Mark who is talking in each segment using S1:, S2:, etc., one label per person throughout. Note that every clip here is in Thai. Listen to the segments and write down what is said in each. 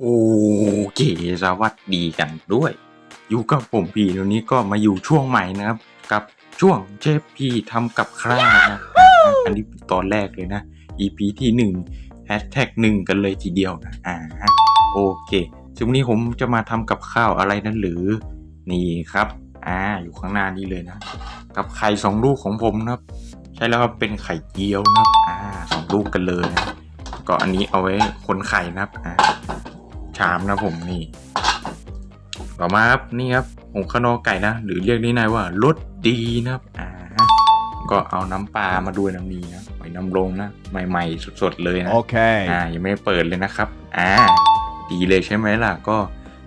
S1: โอเคสวัสดีกันด้วย อยู่กับผมพี่ตรงนี้ก็มาอยู่ช่วงใหม่นะครับ กับช่วงเชฟพี่ทำกับข้าวนะอันนี้ตอนแรกเลยนะ EP ที่หนึ่งแฮชแท็กหนึ่งกันเลยทีเดียวนะอ่าโอเคช่วงนี้ผมจะมาทำกับข้าวอะไรนั้นหรือ นี่ครับอ่าอยู่ข้างหน้านี้เลยนะ กับไข่สองลูกของผมนะครับ ใช่แล้วครับเป็นไข่เจียวนะครับอ่าสองลูกกันเลยนะก็อันนี้เอาไว้คนไข่นะครับอ่า ชามนะผมนี่ ต่อมาครับนี่ครับผงขนอไก่นะ หรือเรียกง่ายๆว่ารสดีนะครับอ่าก็เอาน้ำปลามาด้วยน้ำนี้นะหอยน้ำลงนะใหม่ๆสดๆเลยนะ
S2: Okay.
S1: อ่ายังไม่ได้เปิดเลยนะครับอ่าดีเลยใช่ไหมล่ะก็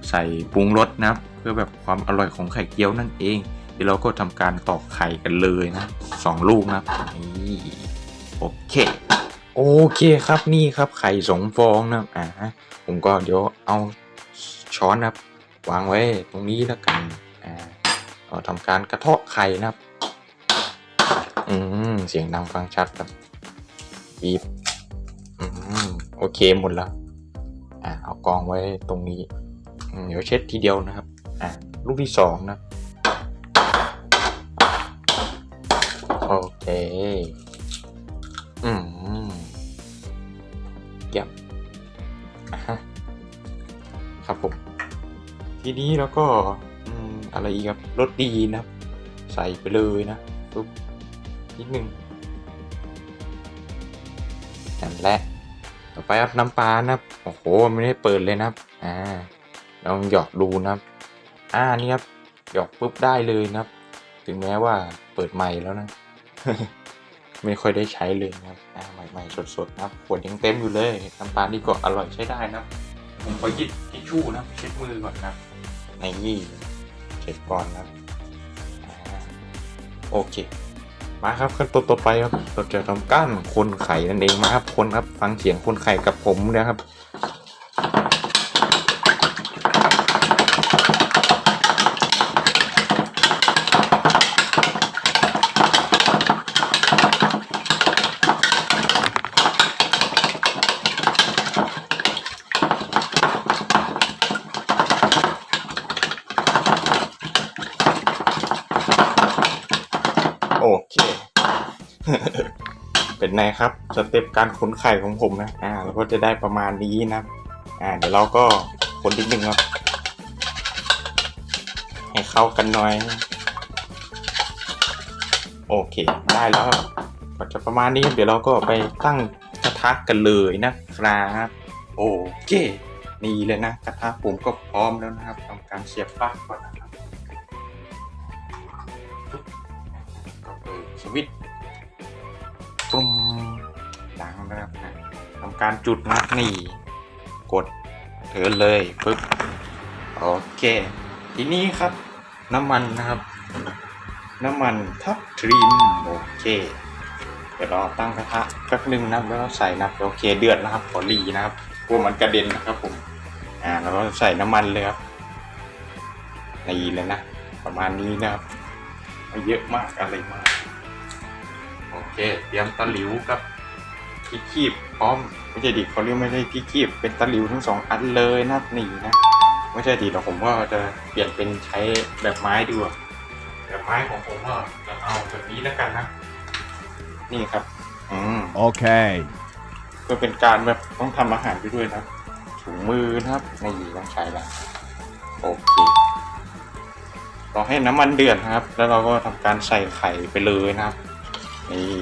S1: ใส่ปรุงรสนะครับเพื่อแบบความอร่อยของไข่เจียวนั่นเองเดี๋ยวเราก็ทำการตอกไข่กันเลยนะสองลูกนะครับนี่โอเค โอเคครับนี่ครับไข่สองฟองนะอ่าผมก็เดี๋ยวเอาช้อนนะครับ วางไว้ตรงนี้แล้วกันอ่าเราทำการกระเทาะไข่นะครับ อืมเสียงดังฟังชัดครับบีบอืมโอเคหมดแล้วอ่าเอากองไว้ตรงนี้เดี๋ยวเช็ดทีเดียวนะครับอ่าลูกที่สองนะโอเค อืม ทีนี้แล้วก็อะไรอีกครับรสดีนะครับ ใส่ไปเลยนะปุ๊บนิดนึงนั่นแหละต่อไปครับน้ำปลานะครับโอ้โหไม่ได้เปิดเลยนะครับอ่าลองหยอกดูนะครับอ่านี่ครับหยอกปุ๊บได้เลยนะครับ ถึงแม้ว่าเปิดใหม่แล้วนะ ไม่ค่อยได้ใช้เลยนะครับอ่าใหม่ๆสดๆนะครับขวดยังเต็มอยู่เลยน้ำปลานี่ก็อร่อยใช้ได้นะครับผมขอหยิบทิชชู่นะเช็ดมือก่อนนะ ในยี่เช็ดก่อนนะโอเค มาครับขั้นตอนต่อไปครับเราจะทำก้านคนไข่นั่นเองมาครับคนครับฟังเสียงคนไข่กับผมนะครับ นไงครับสเต็ปการขนไข่ของผมนะอ่าเราก็จะได้ประมาณนี้นะอ่าเดี๋ยวเราก็คนนิดนึงครับให้เข้ากันหน่อย โอเคได้แล้วก็จะประมาณนี้เดี๋ยวเราก็ไปตั้งกระทะกันเลยนะครับ โอเคนี่เลยนะกระทะผมก็พร้อมแล้วนะครับทำการเสียบปลั๊กก่อนนะ ปุ้มดังนะครับทำการจุดนะนี่กดเถินเลยปึ๊บโอเค ทีนี้ครับ น้ำมันนะครับ น้ำมันทับทริมโอเค เดี๋ยวเราตั้งกระทะแป๊บนึงนะแล้วใส่นะโอเคเดือดนะครับขอรีนะครับกลัวมันกระเด็นนะครับผมอ่าแล้วก็ใส่น้ำมันเลยครับนี่เลยนะ ประมาณนี้นะครับไม่เยอะมากอะไรมาก โอเค เตรียมตะหลิวกับพี่คีบพร้อม ไม่ใช่ดิเขาเรียกไม่ใช่พี่คีบเป็นตะหลิวทั้งสองอันเลยนะนี่นะ ไม่ใช่ดิแต่ผมก็จะเปลี่ยนเป็นใช้แบบไม้ดูอะแบบไม้ของผมก็จะเอาแบบนี้แล้วกันนะ นี่ครับ อืม
S2: Okay.
S1: เพื่อเป็นการแบบต้องทำอาหารไปด้วยนะถุงมือนะครับนี่ต้องใช้แล้วโอเครอให้น้ำมันเดือดนะครับ แล้วเราก็ทำการใส่ไข่ไปเลยนะครับ นี่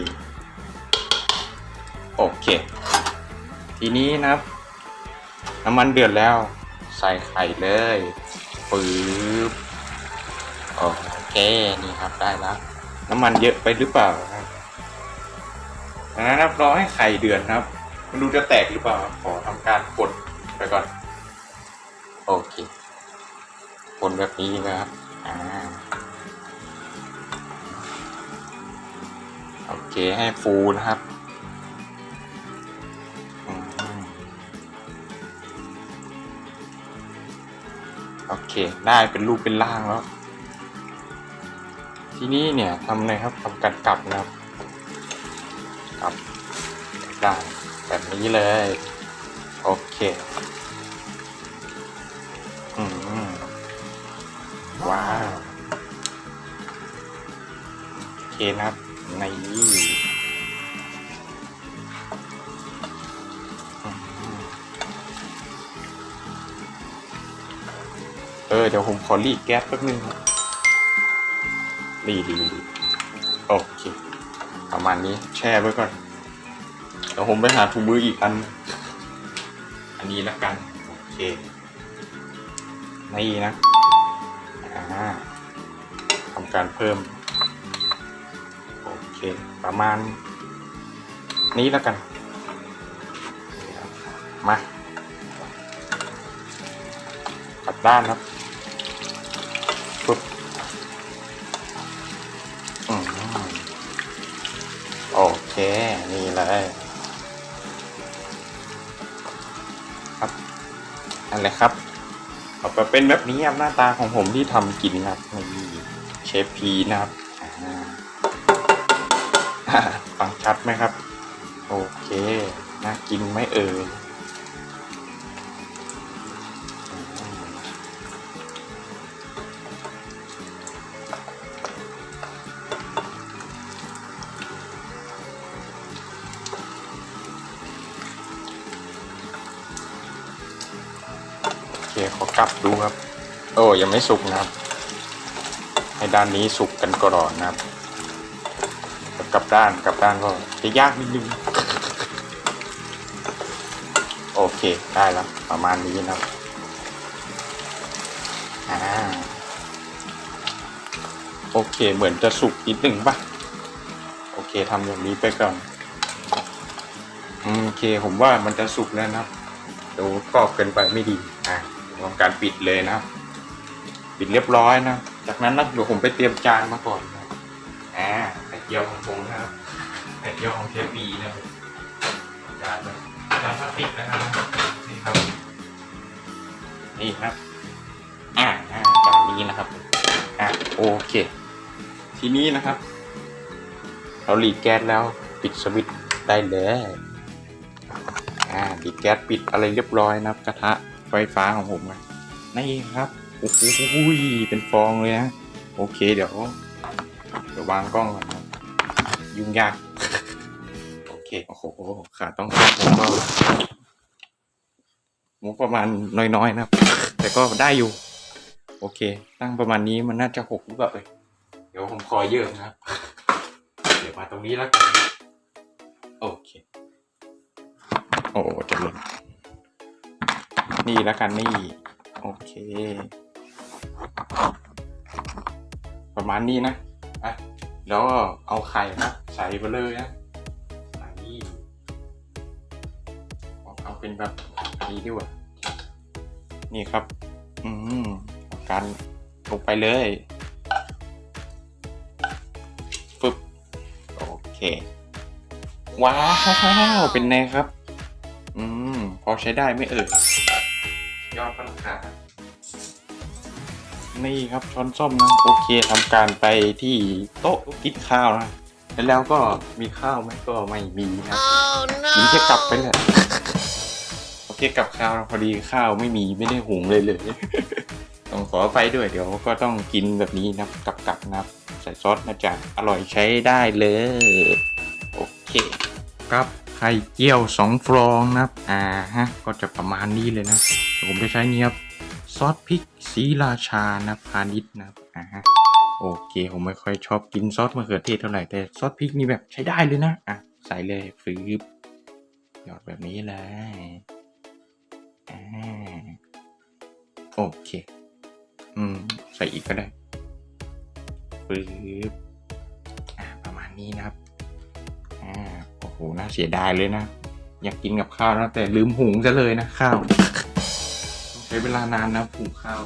S1: โอเค ทีนี้นะครับ น้ำมันเดือดแล้ว ใส่ไข่เลยปื๊บโอเคนี่ครับได้แล้ว น้ำมันเยอะไปหรือเปล่านะครับดังนั้นนะครับรอให้ไข่เดือดนครับมันดูจะแตกหรือเปล่าขอทำการกดไปก่อน โอเคคนแบบนี้นะครับอ่า โอเคให้ฟูนะครับโอเค ได้เป็นรูปเป็นล่างแล้ว ทีนี้เนี่ยทำเลยครับทำกัดกลับนะครับกลับด้แบบนี้เลย โอเคอืมว้าว โอเคนะครับ เออเดี๋ยวผมขอรีดแก๊สแป๊บนึงครับรีดรีดรีดโอเค ประมาณนี้แช่ไว้ก่อน เดี๋ยวผมไปหาถุงมืออีกอัน อันนี้แล้วกัน โอเคนี่นะอ่าทำการเพิ่ม โอเค ประมาณ นี้แล้วกัน มา กลับด้านครับ นี่เลยครับนั่นแหละครับออกมาเป็นแบบนี้ครับหน้าตาของผมที่ทำกินนะครับนี่เชฟพีนะครับอ่าฟังชัดไหมครับ โอเคน่ากินไหมเอ่ย ขอกลับดูครับ โอ้ยังไม่สุกนะครับ ให้ด้านนี้สุกกันก่อนนะครับกลับด้านกลับด้านก็จะยากนิดนึงโอเคได้แล้วประมาณนี้นะครับอ่าโอเคเหมือนจะสุกนิดนึงป่ะโอเคทำอย่างนี้ไปก่อนโอเคผมว่ามันจะสุกแล้วนะครับดี๋ยวกรอบเกินไปไม่ดีอะ ทำการปิดเลยนะครับ ปิดเรียบร้อยนะ จากนั้นนะเดี๋ยวผมไปเตรียมจานมาก่อนนะอ่าไข่เจียวของผมนะครับไข่เจียวของเชฟบีนะจานจานพลาสติกนะครับนี่ครับ นี่ครับอ่าอ่าจานนี้นะครับอ่าโอเค ทีนี้นะครับ เราหลีดแก๊สแล้วปิดสวิตช์ได้เลยอ่าหลีแก๊สปิดอะไรเรียบร้อยนะครับกระทะ ไฟฟ้าของผมนะนี่ครับโอ้โหเป็นฟองเลยนะโอเคเดี๋ยวเดี๋ยววางกล้องก่อนครับยุ่งยากโอเคโอ้โหขาต้องครับผมก็มุกประมาณน้อยๆนะครับ แต่ก็ได้อยู่ โอเค ตั้งประมาณนี้มันน่าจะหกหรือเปล่าเอ่ยเดี๋ยวผมขอยเยอะนะครับ เดี๋ยวมาตรงนี้แล้วกันโอเค โอ้จะหล่น นี่แล้วกันนี่ โอเค ประมาณนี้นะอะแล้วเอาไข่นะใส่ไปเลยนะนี่เอาเป็นแบบนี้ดีกว่านี่ครับ อืมการลงไปเลยฟึบโอเค ว้าว เป็นไงครับ อืม พอใช้ได้ไหม่เอ่ย ยอดปัญหานี่ครับช้อนส้มนะโอเคทำการไปที่โต๊ะกินข้าวนะแล้วก็มีข้าวไหมก็ไม่มีนะกินแค่กลับไปเลยโอเคกลับข้าวนะพอดีข้าวไม่มีไม่ได้หุงเลยเลยต้องขอไปด้วยเดี๋ยวก็ต้องกินแบบนี้นะกลับกลับๆนะครับใส่ซอสนะจ๊ะอร่อยใช้ได้เลย โอเค ครับ ไข่เจียวสองฟองนะครับ อ่าฮะ ก็จะประมาณนี้เลยนะ ผมจะใช้นี่ครับซอสพริกสีราชานะพาณิชย์นะครับอ่าฮะโอเค ผมไม่ค่อยชอบกินซอสมะเขือเทศเท่าไหร่ แต่ซอสพริกนี่แบบใช้ได้เลยนะ อะ ใส่เลยฟืบหยอดแบบนี้เลยอ่าโอเค อืม ใส่อีกก็ได้ฟืบอ่าประมาณนี้นะครับ อ่า โอ้โหน่าเสียดายเลยนะ อยากกินกับข้าวนะแต่ลืมหุงซะเลยนะข้าวต้องใช้เวลานานนะหุงข้าว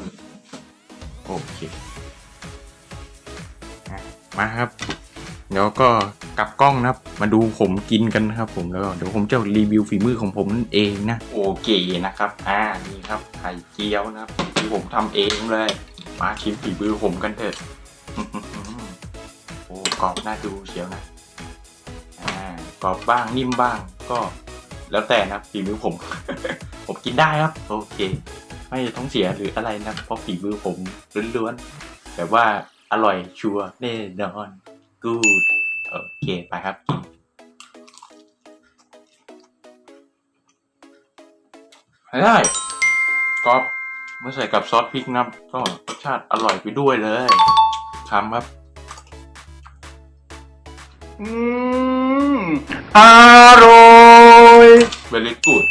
S1: โอเคมาครับ เดี๋ยวก็กลับกล้องนะครับ มาดูผมกินกันนะครับ ผมแล้วเดี๋ยวผมจะรีวิวฝีมือของผมนั่นเองนะโอเคนะครับ อ่านี่ครับไข่เจียวนะครับที่ผมทำเองเลย มาชิมฝีมือผมกันเถอะโอ้กรอบน่าดูเชียวนะ กรอบบ้างนิ่มบ้าง ก็แล้วแต่นะฝีมือผม ผมกินได้ครับ โอเค ไม่ท้องเสียหรืออะไรนะเพราะฝีมือผมล้วนๆแบบว่าอร่อยชัวร์แน่นอน good โอเคไปครับกินได้กรอบเมื่อใส่กับซอสพริกนะก็รสชาติอร่อยไปด้วยเลยทำครับ
S2: อืมอร่อย
S1: very good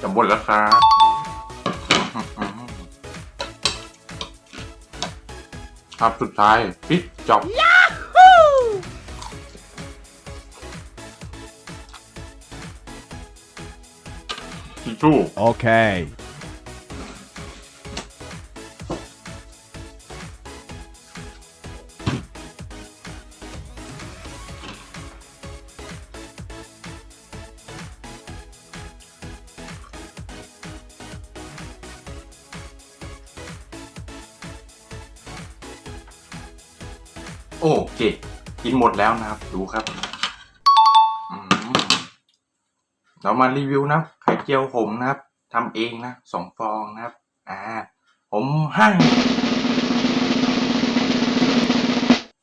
S1: จะหมดแล้วครับครับสุดท้ายปิดจอ บทิชชู่
S2: Okay.
S1: โอเค กินหมดแล้วนะครับ ดูครับอืมเรามารีวิวนะไข่ เจียวผมนะครับทำเองนะสองฟองนะครับ อ่า ผมให้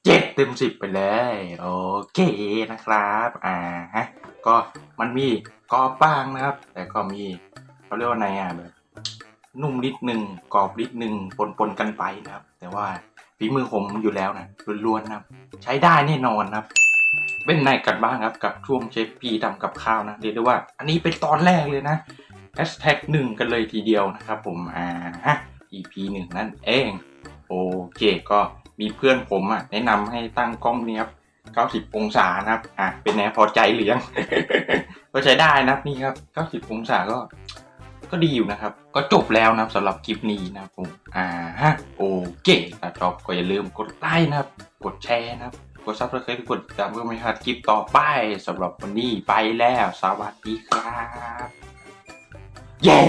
S1: เจ็ดเต็มสิบไปเลยโอเคนะครับ อ่าฮะก็มันมีกรอบบ้างนะครับ แต่ก็มีเขาเรียกว่าไงอะแบบนุ่มนิดหนึ่งกรอบนิดหนึ่งปนๆกันไปนะครับ แต่ว่าฝีมือผมอยู่แล้วนะล้วนๆนะครับ ใช้ได้แน่นอนนะครับ เป็นไงกันบ้างครับกับช่วงเชฟพีทำกับข้าวนะเรียกได้ว่า อันนี้เป็นตอนแรกเลยนะแฮชแท็กหนึ่งกันเลยทีเดียวนะครับผมอ่าฮะ EP หนึ่งนั่นเองโอเคก็มีเพื่อนผมอะแนะนำให้ตั้งกล้องเนี้ยครับ90 องศานะครับอะเป็นแนวพอใจหรือยังก็ใช้ได้นะครับนี่ครับ 90 องศาก็ก็ดีอยู่นะครับ ก็จบแล้วนะสำหรับคลิปนี้นะครับผมอ่าฮะโอเคถ้าชอบก็อย่าลืมกดไลค์นะครับ กดแชร์นะครับ กดซับสไครต์กดติดตามเพื่อไม่พลาดคลิปต่อไปสำหรับวันนี้ไปแล้ว สวัสดีครับ เย้